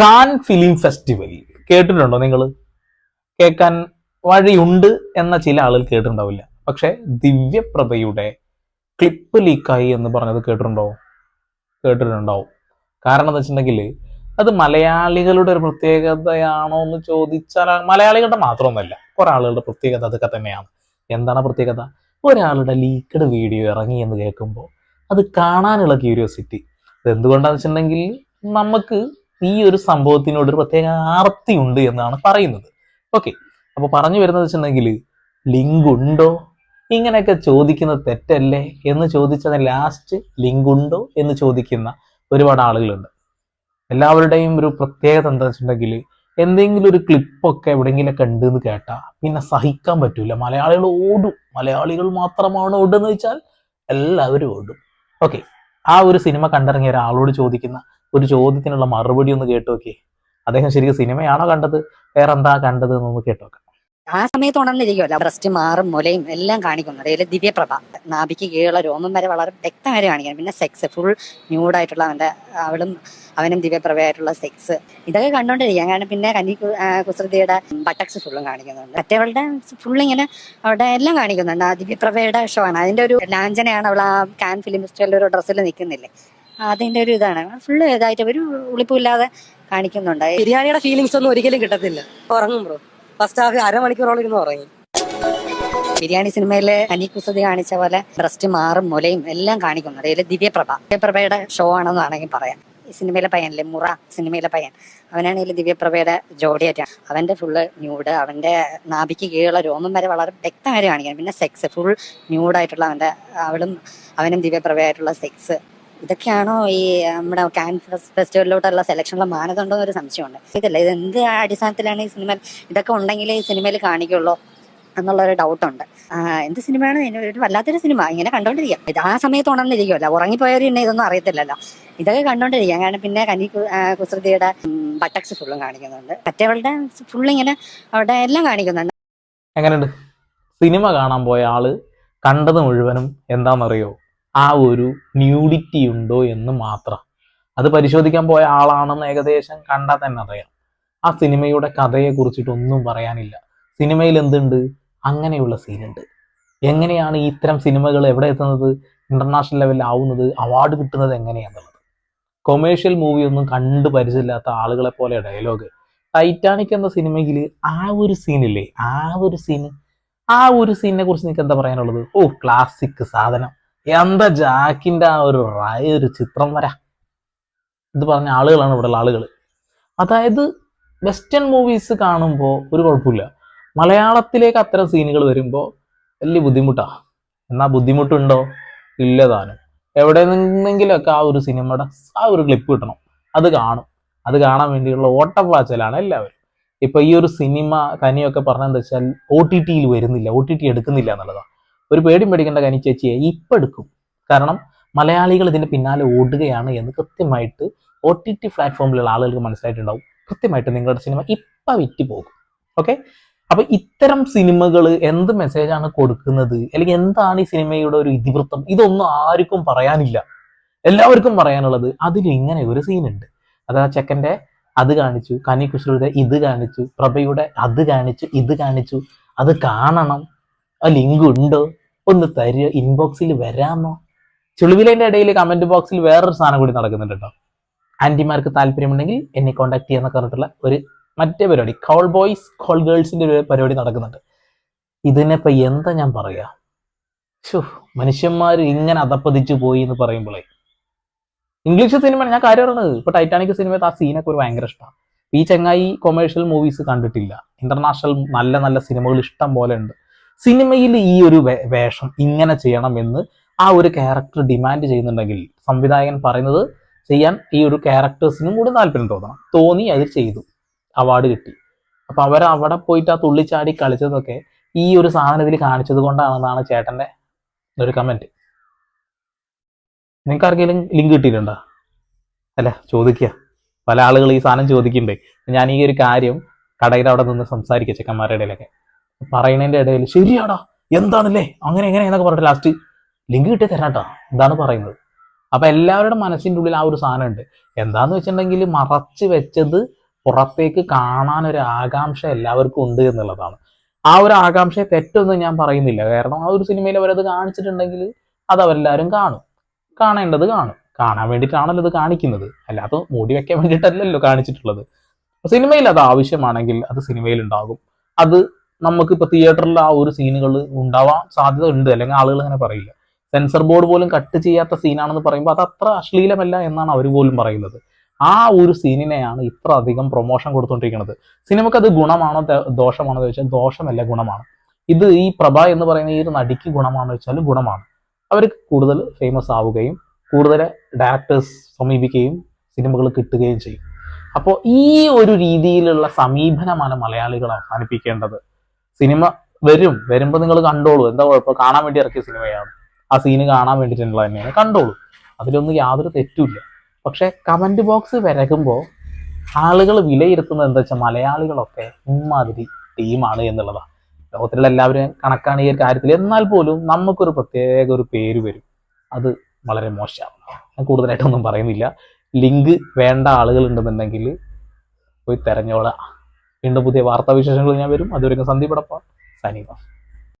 Cannes film festival കേട്ടിട്ടുണ്ടോ നിങ്ങൾ കേൾക്കാൻ വഴിയുണ്ട് എന്ന ചില ആളുകൾ കേട്ടിട്ടുണ്ടാവില്ല. പക്ഷെ ദിവ്യപ്രഭയുടെ ക്ലിപ്പ് ലീക്കായി എന്ന് പറഞ്ഞത് കേട്ടിട്ടുണ്ടോ? കേട്ടിട്ടുണ്ടാവും. കാരണം എന്താ വെച്ചിട്ടുണ്ടെങ്കിൽ അത് മലയാളികളുടെ ഒരു പ്രത്യേകതയാണോ എന്ന് ചോദിച്ചാൽ മലയാളികളുടെ മാത്രമൊന്നുമല്ല കുറെ ആളുകളുടെ പ്രത്യേകത അതൊക്കെ തന്നെയാണ്. എന്താണ് പ്രത്യേകത? ഒരാളുടെ ലീക്കഡ് വീഡിയോ ഇറങ്ങി എന്ന് കേൾക്കുമ്പോൾ അത് കാണാനുള്ള ക്യൂരിയോസിറ്റി അത് എന്തുകൊണ്ടാന്ന് വെച്ചിട്ടുണ്ടെങ്കിൽ നമുക്ക് ഈ ഒരു സംഭവത്തിനോട് ഒരു പ്രത്യേക ആർത്തി ഉണ്ട് എന്നാണ് പറയുന്നത്. ഓക്കെ അപ്പൊ പറഞ്ഞു വരുന്നത് വെച്ചിട്ടുണ്ടെങ്കിൽ ലിങ്ക് ഉണ്ടോ? ഇങ്ങനെയൊക്കെ ചോദിക്കുന്നത് തെറ്റല്ലേ? എന്ന് ചോദിച്ചത് ലാസ്റ്റ് ലിങ്ക് ഉണ്ടോ? എന്ന് ചോദിക്കുന്ന ഒരുപാട് ആളുകളുണ്ട്. എല്ലാവരുടെയും ഒരു പ്രത്യേകത എന്താ വെച്ചിട്ടുണ്ടെങ്കിൽ എന്തെങ്കിലും ഒരു ക്ലിപ്പൊക്കെ എവിടെയെങ്കിലൊക്കെ ഉണ്ട് എന്ന് കേട്ടാ പിന്നെ സഹിക്കാൻ പറ്റൂല. മലയാളികൾ ഓടും. മലയാളികൾ മാത്രമാണ് ഓടുന്നത് വെച്ചാൽ എല്ലാവരും ഓടും. ഓക്കെ ആ ഒരു സിനിമ കണ്ടിറങ്ങിയ ഒരാളോട് ചോദിക്കുന്ന ഒരു ചോദ്യത്തിനുള്ള മറുപടി ഒന്ന് കേട്ടു നോക്കി. അദ്ദേഹം ശരിക്കും സിനിമയാണോ കണ്ടത്? വേറെ എന്താ കണ്ടത് എന്നൊന്ന് കേട്ടു ആ സമയത്ത് ഉണർന്നിരിക്കുമല്ലോ ബ്രസ്റ്റ് മാറും മുലയും എല്ലാം കാണിക്കുന്നു. അതിൽ ദിവ്യപ്രഭ നാഭിക്ക് കീഴുള്ള രോമം വരെ വളരെ വ്യക്തമായി കാണിക്കണം പിന്നെ സെക്സ് ഫുൾ ന്യൂഡായിട്ടുള്ള അവന്റെ അവളും അവനും ദിവ്യപ്രഭയായിട്ടുള്ള സെക്സ് ഇതൊക്കെ കണ്ടോണ്ടിരിക്കാം കാരണം പിന്നെ കന്നി കുസൃതിയുടെ ബട്ടക്സ് ഫുള്ളും കാണിക്കുന്നുണ്ട്. മറ്റവളുടെ ഫുൾ ഇങ്ങനെ അവിടെ എല്ലാം കാണിക്കുന്നുണ്ട്. ആ ദിവ്യപ്രഭയുടെ ഷോ ആണ്. അതിന്റെ ഒരു ലാഞ്ചനയാണ് അവൾ ആ കാൻ ഫിലിം ഫെസ്റ്റിവലിൽ ഒരു ഡ്രസ്സിൽ നിൽക്കുന്നില്ലേ? അതിന്റെ ഒരു ഇതാണ്. ഫുള്ള് ഇതായിട്ട് ഒരു ഉളിപ്പില്ലാതെ കാണിക്കുന്നുണ്ട്. ബിരിയാണിയുടെ ഫീലിങ്സ് ഒന്നും ഒരിക്കലും കിട്ടത്തില്ല. ഉറങ്ങും ബ്രോ ഫസ്റ്റ് ഹാഫ് അരമണിക്കൂറോളം ഇരുന്ന് ഉറങ്ങി. ബിരിയാണി സിനിമയിലെ അനി കുസതി കാണിച്ച പോലെ ബ്രസ്റ്റ് മാറും മുലയും എല്ലാം കാണിക്കുന്നു അതിൽ ദിവ്യപ്രഭ. ദിവ്യപ്രഭയുടെ ഷോ ആണെന്ന് വേണമെങ്കിൽ പറയാം. ഈ സിനിമയിലെ പയ്യനല്ലേ മുറ സിനിമയിലെ പയ്യൻ. അവനാണെങ്കിൽ ദിവ്യപ്രഭയുടെ ജോഡിയായിട്ടാണ് അവന്റെ ഫുള്ള് ന്യൂഡ് അവന്റെ നാഭിക്ക് കീഴുള്ള രോമം വരെ വളരെ വ്യക്തമായിട്ട് കാണിക്കണം പിന്നെ സെക്സ് ഫുൾ ന്യൂഡായിട്ടുള്ള അവന്റെ അവളും അവനും ദിവ്യപ്രഭയായിട്ടുള്ള സെക്സ് ഇതൊക്കെയാണോ ഈ നമ്മുടെ കാൻ ഫെസ്റ്റിവലിലോട്ടുള്ള സെലക്ഷനുള്ള മാനദണ്ഡം സംശയമുണ്ട്. ഇതല്ല ഇത് എന്ത് അടിസ്ഥാനത്തിലാണ് ഈ സിനിമ ഇതൊക്കെ ഉണ്ടെങ്കിൽ ഈ സിനിമയിൽ കാണിക്കുള്ളൂ എന്നുള്ളൊരു ഡൗട്ടുണ്ട് എന്ത് സിനിമയാണ് ഒരു വല്ലാത്തൊരു സിനിമ ഇങ്ങനെ കണ്ടോണ്ടിരിക്കാം. ഇത് ആ സമയത്ത് ഉണർന്നിരിക്കുമല്ലോ ഉറങ്ങിപ്പോയവർ പിന്നെ ഇതൊന്നും അറിയത്തില്ലല്ലോ. ഇതൊക്കെ കണ്ടോണ്ടിരിക്കാം. കാരണം പിന്നെ കനി കുസൃതിയുടെ ബട്ടക്സ് ഫുള്ളും കാണിക്കുന്നുണ്ട്. പറ്റവളുടെ ഫുൾ ഇങ്ങനെ അവിടെ എല്ലാം കാണിക്കുന്നുണ്ട്. എങ്ങനെയുണ്ട്? സിനിമ കാണാൻ പോയ ആൾ കണ്ടത് മുഴുവനും എന്താണെന്നറിയോ ആ ഒരു ന്യൂഡിറ്റി ഉണ്ടോ എന്ന് മാത്രം. അത് പരിശോധിക്കാൻ പോയ ആളാണെന്ന് ഏകദേശം കണ്ടാൽ തന്നെ അറിയാം. ആ സിനിമയുടെ കഥയെ കുറിച്ചിട്ടൊന്നും പറയാനില്ല. സിനിമയിൽ എന്തുണ്ട്? അങ്ങനെയുള്ള സീനുണ്ട്. എങ്ങനെയാണ് ഈ ഇത്തരം സിനിമകൾ എവിടെ എത്തുന്നത്? ഇന്റർനാഷണൽ ലെവലിൽ ആവുന്നത്? അവാർഡ് കിട്ടുന്നത് എങ്ങനെയാണെന്നുള്ളത് കൊമേഴ്ഷ്യൽ മൂവി ഒന്നും കണ്ടു പരിചയമില്ലാത്ത ആളുകളെ പോലെ ഡയലോഗ് ടൈറ്റാനിക് എന്ന സിനിമയിൽ ആ ഒരു സീനില്ലേ ആ ഒരു സീന് ആ ഒരു സീനിനെ കുറിച്ച് നിങ്ങൾക്ക് എന്താ പറയാനുള്ളത്? ഓ ക്ലാസിക് സാധനം. എന്താ ജാക്കിന്റെ ആ ഒരു റായ ഒരു ചിത്രം വര. ഇത് പറഞ്ഞ ആളുകളാണ് ഇവിടെയുള്ള ആളുകൾ അതായത് വെസ്റ്റേൺ മൂവീസ് കാണുമ്പോൾ ഒരു കുഴപ്പമില്ല. മലയാളത്തിലേക്ക് അത്തരം സീനുകൾ വരുമ്പോൾ വലിയ ബുദ്ധിമുട്ടാ. എന്നാ ബുദ്ധിമുട്ടുണ്ടോ? ഇല്ല എവിടെ നിന്നെങ്കിലൊക്കെ ആ ഒരു സിനിമയുടെ ആ ഒരു ക്ലിപ്പ് കിട്ടണം. അത് കാണും. അത് കാണാൻ വേണ്ടിയുള്ള ഓട്ടപ്പാച്ചലാണ് എല്ലാവരും. ഇപ്പൊ ഈ ഒരു സിനിമ കനിയൊക്കെ പറഞ്ഞെന്താ വെച്ചാൽ ഒ ടി ടിയിൽ വരുന്നില്ല. ഒ ടി ടി എടുക്കുന്നില്ല എന്നുള്ളതാണ് ഒരു പേടി പേടിക്കേണ്ട കനി ചേച്ചിയെ ഇപ്പൊ എടുക്കും. കാരണം മലയാളികൾ ഇതിന്റെ പിന്നാലെ ഓടുകയാണ് എന്ന് കൃത്യമായിട്ട് ഒ ടി ടി പ്ലാറ്റ്ഫോമിലുള്ള ആളുകൾക്ക് മനസ്സിലായിട്ടുണ്ടാവും. കൃത്യമായിട്ട് നിങ്ങളുടെ സിനിമ ഇപ്പൊ വിറ്റ് പോകും. ഓക്കെ അപ്പൊ ഇത്തരം സിനിമകൾ എന്ത് മെസ്സേജാണ് കൊടുക്കുന്നത്? അല്ലെങ്കിൽ എന്താണ് ഈ സിനിമയുടെ ഒരു ഇതിവൃത്തം? ഇതൊന്നും ആർക്കും പറയാനില്ല. എല്ലാവർക്കും പറയാനുള്ളത് അതിൽ ഇങ്ങനെ ഒരു സീനുണ്ട്. അത് ആ ചെക്കന്റെ അത് കാണിച്ചു കനി കുശലയുടെ ഇത് കാണിച്ചു പ്രഭയുടെ അത് കാണിച്ചു ഇത് കാണിച്ചു അത് കാണണം. ആ ലിങ്ക് ഉണ്ടോ? ഒന്ന് തരുക ഇൻബോക്സിൽ വരാമോ? ചുളിവിലേന്റെ ഇടയിൽ കമന്റ് ബോക്സിൽ വേറൊരു സാധനം കൂടി നടക്കുന്നുണ്ട് കേട്ടോ ആന്റിമാർക്ക് താല്പര്യമുണ്ടെങ്കിൽ എന്നെ കോൺടാക്ട് ചെയ്യാന്നൊക്കെ പറഞ്ഞിട്ടുള്ള ഒരു മറ്റേ പരിപാടി കോൾ ബോയ്സ് കോൾ ഗേൾസിന്റെ ഒരു പരിപാടി നടക്കുന്നുണ്ട്. ഇതിനിപ്പോ എന്താ ഞാൻ പറയാ? ഷോ മനുഷ്യന്മാർ ഇങ്ങനെ അതപ്പതിച്ചു പോയി എന്ന് പറയുമ്പോഴേ ഇംഗ്ലീഷ് സിനിമ ഞാൻ കാര്യം പറഞ്ഞത് ഇപ്പൊ ടൈറ്റാനിക് സിനിമയത്ത് ആ സീനൊക്കെ ഒരു ഭയങ്കര ഇഷ്ടമാണ് ഈ ചങ്ങായി കൊമേഴ്ഷ്യൽ മൂവീസ് കണ്ടിട്ടില്ല. ഇന്റർനാഷണൽ നല്ല നല്ല സിനിമകൾ ഇഷ്ടം പോലെ ഉണ്ട്. സിനിമയിൽ ഈ ഒരു വേഷം ഇങ്ങനെ ചെയ്യണമെന്ന് ആ ഒരു ക്യാരക്ടർ ഡിമാൻഡ് ചെയ്യുന്നുണ്ടെങ്കിൽ സംവിധായകൻ പറയുന്നത് ചെയ്യാൻ ഈ ഒരു ക്യാരക്ടേഴ്സിനും കൂടി താല്പര്യം തോന്നണം. തോന്നി അത് ചെയ്തു. അവാർഡ് കിട്ടി. അപ്പൊ അവർ അവിടെ പോയിട്ട് ആ തുള്ളിച്ചാടി കളിച്ചതൊക്കെ ഈ ഒരു സാധനത്തിൽ കാണിച്ചത് കൊണ്ടാണെന്നാണ് ചേട്ടന്റെ ഒരു കമന്റ് നിങ്ങൾക്ക് ആർക്കെങ്കിലും ലിങ്ക് കിട്ടിയിട്ടുണ്ടോ? അല്ല ചോദിക്കുക. പല ആളുകൾ ഈ സാധനം ചോദിക്കണ്ടേ ഞാൻ ഈ ഒരു കാര്യം കടയിൽ അവിടെ നിന്ന് സംസാരിക്കുക ചെക്കന്മാരുടെ ഇടയിലൊക്കെ. പറയണതിന്റെ ഇടയിൽ ശരിയാടാ എന്താണല്ലേ? അങ്ങനെ എങ്ങനെ എന്നൊക്കെ പറഞ്ഞിട്ട് ലാസ്റ്റ് ലിങ്ക് കിട്ടി തരാട്ടോ എന്താണ് പറയുന്നത്. അപ്പൊ എല്ലാവരുടെ മനസ്സിന്റെ ഉള്ളിൽ ആ ഒരു സാധനം ഉണ്ട്. എന്താന്ന് വെച്ചിട്ടുണ്ടെങ്കിൽ മറച്ച് വെച്ചത് പുറത്തേക്ക് കാണാൻ ഒരു ആകാംക്ഷ എല്ലാവർക്കും ഉണ്ട് എന്നുള്ളതാണ്. ആ ഒരു ആകാംക്ഷയെ തെറ്റൊന്നും ഞാൻ പറയുന്നില്ല. കാരണം ആ ഒരു സിനിമയിൽ അവരത് കാണിച്ചിട്ടുണ്ടെങ്കിൽ അത് അവരെല്ലാവരും കാണും. കാണേണ്ടത് കാണും. കാണാൻ വേണ്ടിയിട്ടാണല്ലോ അത് കാണിക്കുന്നത്. അല്ലാതെ മൂടി വെക്കാൻ വേണ്ടിയിട്ടല്ലല്ലോ കാണിച്ചിട്ടുള്ളത്. സിനിമയിൽ അത് ആവശ്യമാണെങ്കിൽ അത് സിനിമയിൽ ഉണ്ടാകും. അത് നമുക്ക് ഇപ്പൊ തിയേറ്ററിൽ ആ ഒരു സീനുകൾ ഉണ്ടാവാൻ സാധ്യത ഉണ്ട് അല്ലെങ്കിൽ ആളുകൾ അങ്ങനെ പറയില്ല. സെൻസർ ബോർഡ് പോലും കട്ട് ചെയ്യാത്ത സീനാണെന്ന് പറയുമ്പോൾ അത് അത്ര അശ്ലീലമല്ല എന്നാണ് അവർ പോലും പറയുന്നത്. ആ ഒരു സീനിനെയാണ് ഇത്ര അധികം പ്രൊമോഷൻ കൊടുത്തുകൊണ്ടിരിക്കുന്നത് സിനിമക്ക് അത് ഗുണമാണോ ദോഷമാണോ ചോദിച്ചാൽ ദോഷമല്ല ഗുണമാണ്. ഇത് ഈ പ്രഭ എന്ന് പറയുന്ന ഈ ഒരു നടിക്ക് ഗുണമാണോ വെച്ചാൽ ഗുണമാണ്. അവർക്ക് കൂടുതൽ ഫേമസ് ആവുകയും കൂടുതൽ ഡയറക്ടേഴ്സ് സമീപിക്കുകയും സിനിമകൾ കിട്ടുകയും ചെയ്യും. അപ്പോൾ ഈ ഒരു രീതിയിലുള്ള സമീപനമാണ് മലയാളികൾ അവസാനിപ്പിക്കേണ്ടത്. സിനിമ വരും. വരുമ്പോൾ നിങ്ങൾ കണ്ടോളൂ. എന്താ കുഴപ്പം? കാണാൻ വേണ്ടി ഇറക്കിയ സിനിമയാണ്. ആ സീന് കാണാൻ വേണ്ടിയിട്ടുള്ള തന്നെയാണ്. കണ്ടോളൂ. അതിലൊന്നും യാതൊരു തെറ്റുമില്ല പക്ഷെ കമന്റ് ബോക്സ് വിരകുമ്പോൾ ആളുകൾ വിലയിരുത്തുന്നത് എന്താ വെച്ചാൽ മലയാളികളൊക്കെ ഇമാതിരി ടീമാണ് എന്നുള്ളതാണ്. ലോകത്തിലുള്ള എല്ലാവരും കണക്കാണ് ഈ കാര്യത്തിൽ. എന്നാൽ പോലും നമുക്കൊരു പ്രത്യേക ഒരു പേര് വരും. അത് വളരെ മോശമാണ്. ഞാൻ കൂടുതലായിട്ടൊന്നും പറയുന്നില്ല. ലിങ്ക് വേണ്ട ആളുകൾ ഉണ്ടെന്നുണ്ടെങ്കിൽ പോയി തെരഞ്ഞോളാം. വീണ്ടും പുതിയ വാർത്താവിശേഷങ്ങൾ ഞാൻ വരും. അതുവരെ സന്ദീപ് അടപ്പ സൈനിങ്